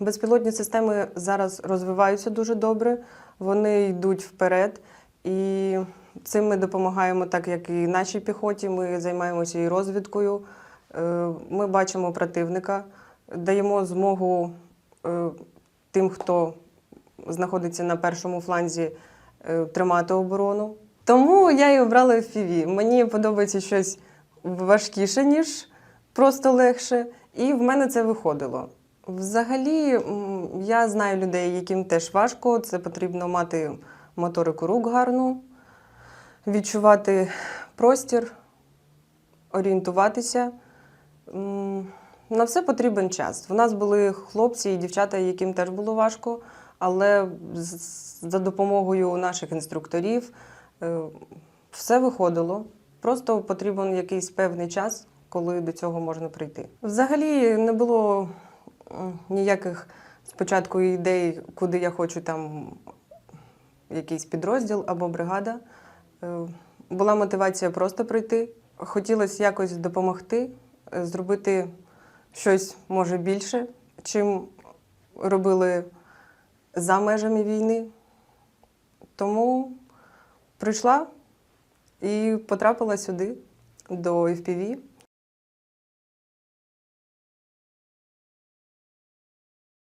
Безпілотні системи зараз розвиваються дуже добре, вони йдуть вперед, і цим ми допомагаємо, так як і нашій піхоті. Ми займаємося і розвідкою. Е, Ми бачимо противника, даємо змогу е, тим, хто знаходиться на першому фланзі, е, тримати оборону. Тому я і обрала FPV. Мені подобається щось важкіше, ніж просто легше, і в мене це виходило. Взагалі, я знаю людей, яким теж важко. Це потрібно мати моторику рук гарну, відчувати простір, орієнтуватися. На все потрібен час. В нас були хлопці і дівчата, яким теж було важко, але за допомогою наших інструкторів е, все виходило. Просто потрібен якийсь певний час, коли до цього можна прийти. Взагалі не було ніяких спочатку ідей, куди я хочу там якийсь підрозділ або бригада. Е, Була мотивація просто прийти. Хотілося якось допомогти, е, зробити щось може більше, чим робили за межами війни. Тому прийшла і потрапила сюди, до FPV.